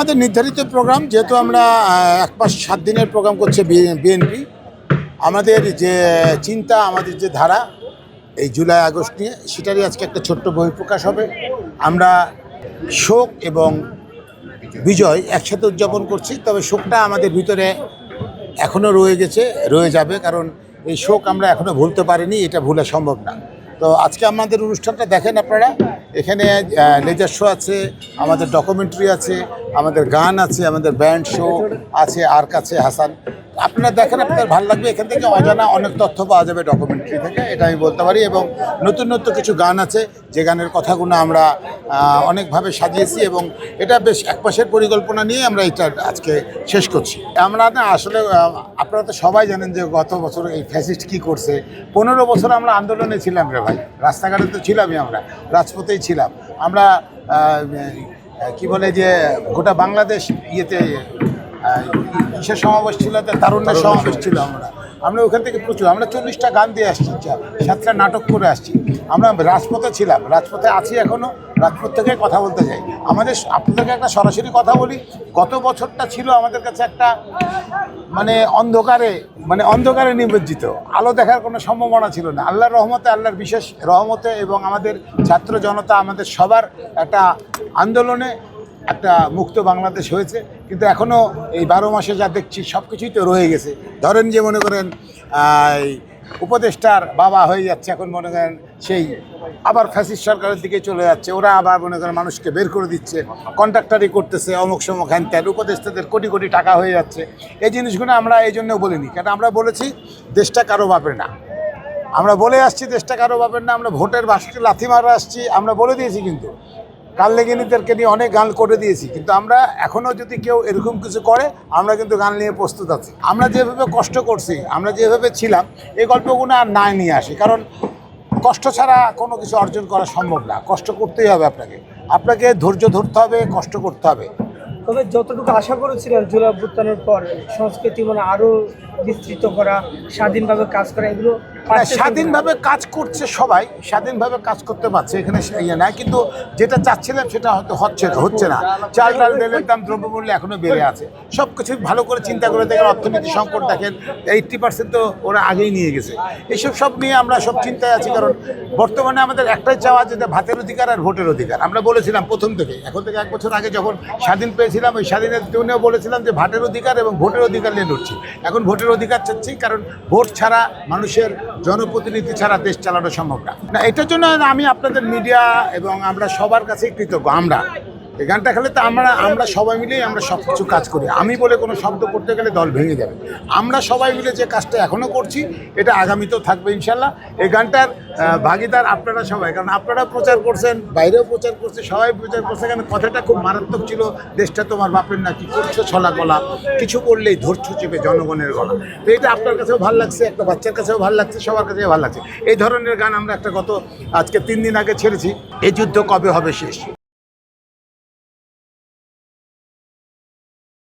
আমাদের নির্ধারিত প্রোগ্রাম, যেহেতু আমরা এক মাস সাত দিনের প্রোগ্রাম করছে বিএনপি, আমাদের যে চিন্তা, আমাদের যে ধারা, এই জুলাই, আগস্ট নিয়ে, সেটারই আজকে একটা ছোট্ট বই প্রকাশ হবে। আমরা শোক এবং বিজয় একসাথে উদযাপন করছি, তবে শোকটা আমাদের ভিতরে এখনও রয়ে গেছে, রয়ে যাবে, কারণ এই শোক আমরা এখনও ভুলতে পারিনি, এটা ভুলা সম্ভব না। তো আজকে আমাদের অনুষ্ঠানটা দেখেন আপনারা এখানে লেজার শো আছে, আমাদের ডকুমেন্টারি আছে, আমাদের গান আছে, আমাদের ব্যান্ড শো আছে, আর কাছে হাসান। আপনারা দেখেন, আপনাদের ভালো লাগবে, এখান থেকে অজানা অনেক তথ্য পাওয়া যাবে ডকুমেন্টারি থেকে, এটা আমি বলতে পারি। এবং নতুন নতুন কিছু গান আছে, যে গানের কথাগুলো আমরা অনেকভাবে সাজিয়েছি এবং এটা বেশ এক মাসের পরিকল্পনা নিয়ে আমরা এটা আজকে শেষ করছি। আমরা না আসলে আপনারা তো সবাই জানেন যে গত বছর এই ফ্যাসিস্ট কী করছে। পনেরো বছর আমরা আন্দোলনে ছিলাম রে ভাই। রাস্তাঘাটে তো ছিলামই আমরা, রাজপথেই ছিলাম। আমরা কি বলে যে গোটা বাংলাদেশ ইয়েতে কিসের সমাবেশ ছিল তারুণ্যের সমাবেশ ছিল। আমরা। আমরা ওখান থেকে প্রচুর আমরা চল্লিশটা গান দিয়ে আসছি সাতটা নাটক করে আসছি। আমরা রাজপথে ছিলাম রাজপথে আছি এখনও রাজপথ থেকে কথা বলতে যাই। আমাদের আপনাদেরকে একটা সরাসরি কথা বলি গত বছরটা ছিল আমাদের কাছে একটা মানে অন্ধকারে মানে অন্ধকারে নিমজ্জিত। আলো দেখার কোনো সম্ভাবনা ছিল না। আল্লাহর রহমতে আল্লাহর বিশেষ রহমতে এবং আমাদের ছাত্র জনতা আমাদের সবার একটা আন্দোলনে একটা মুক্ত বাংলাদেশ হয়েছে। কিন্তু এখনও এই বারো মাসে যা দেখছি সব কিছুই তো রয়ে গেছে। ধরেন যে মনে করেন উপদেষ্টার বাবা হয়ে যাচ্ছে এখন মনে করেন, সেই আবার ফ্যাসিস্ট সরকারের দিকে চলে যাচ্ছে। ওরা আবার মনে করেন মানুষকে বের করে দিচ্ছে কন্ট্রাক্টারি করতেছে, অমুক সমুক হ্যান ত্যান। উপদেষ্টাদের কোটি কোটি টাকা হয়ে যাচ্ছে। এই জিনিসগুলো আমরা এই জন্য বলিনি। কেন? আমরা বলেছি, দেশটা কারও বাপের না। আমরা বলে আসছি, দেশটা কারও বাপের না। আমরা ভোটের বাসকে লাথি মারা আসছি। আমরা বলে দিয়েছি কিন্তু। গান লেগিনীদেরকে নিয়ে অনেক গান করে দিয়েছি, কিন্তু আমরা এখনও যদি কেউ এরকম কিছু করে, আমরা কিন্তু গান নিয়ে প্রস্তুত আছি। আমরা যেভাবে কষ্ট করছি, আমরা যেভাবে ছিলাম, এই গল্পগুলো আর না নিয়ে আসি, কারণ কষ্ট ছাড়া কোনো কিছু অর্জন করা সম্ভব না। কষ্ট করতেই হবে আপনাকে। আপনাকে ধৈর্য ধরতে হবে, কষ্ট করতে হবে। তবে যতটুকু আশা করেছিলেন জুলাই অভ্যুত্থানের পর সংস্কৃতি মানে আরও বিস্তৃত করা, স্বাধীনভাবে কাজ করা, এগুলো। স্বাধীনভাবে কাজ করছে সবাই স্বাধীনভাবে কাজ করতে পারছে এখানে ইয়ে না কিন্তু যেটা চাচ্ছিলাম সেটা হয়তো হচ্ছে না হচ্ছে না। চাল ডাল তেলের দাম দ্রব্যমূল্য এখনও বেড়ে আছে। সব কিছু ভালো করে চিন্তা করে দেখেন অর্থনীতি সংকট দেখেন এইট্টি পার্সেন্ট তো ওরা আগেই নিয়ে গেছে। এইসব সব নিয়ে আমরা সব চিন্তায় আছি কারণ বর্তমানে আমাদের একটাই চাওয়া যেটা ভাতের অধিকার আর ভোটের অধিকার। আমরা বলেছিলাম প্রথম থেকে এখন থেকে এক বছর আগে যখন স্বাধীন পেয়েছিলাম ওই স্বাধীনের জন্যও বলেছিলাম যে ভাটের অধিকার এবং ভোটের অধিকার নিয়ে লড়ছি। এখন ভোটের অধিকার চাচ্ছি কারণ ভোট ছাড়া মানুষের জনপ্রতিনিধি ছাড়া দেশ চালানো সম্ভব না। এটার জন্য আমি আপনাদের মিডিয়া এবং আমরা সবার কাছে কৃতজ্ঞ, আমরা। এই গানটা খেলে তো আমরা আমরা সবাই মিলেই আমরা সব কিছু কাজ করি। আমি বলে কোনো শব্দ করতে গেলে দল ভেঙে যাবে। আমরা সবাই মিলে যে কাজটা এখনও করছি, এটা আগামীতেও থাকবে ইনশাল্লাহ। এই গানটার ভাগিদার আপনারা সবাই, কারণ আপনারা প্রচার করছেন, বাইরেও প্রচার করছে, সবাই প্রচার করছে, কারণ কথাটা খুব মারাত্মক ছিল, দেশটা তোমার বাপের না কি করছ ছলা গলা, কিছু করলেই ধরছো চেপে জনগণের গলা। তো এটা আপনার কাছেও ভালো লাগছে, একটা বাচ্চার কাছেও ভালো লাগছে, সবার কাছেও ভালো লাগছে। এই ধরনের গান আমরা একটা গত, আজকে তিন দিন আগে ছেড়েছি। এই যুদ্ধ কবে হবে শেষ?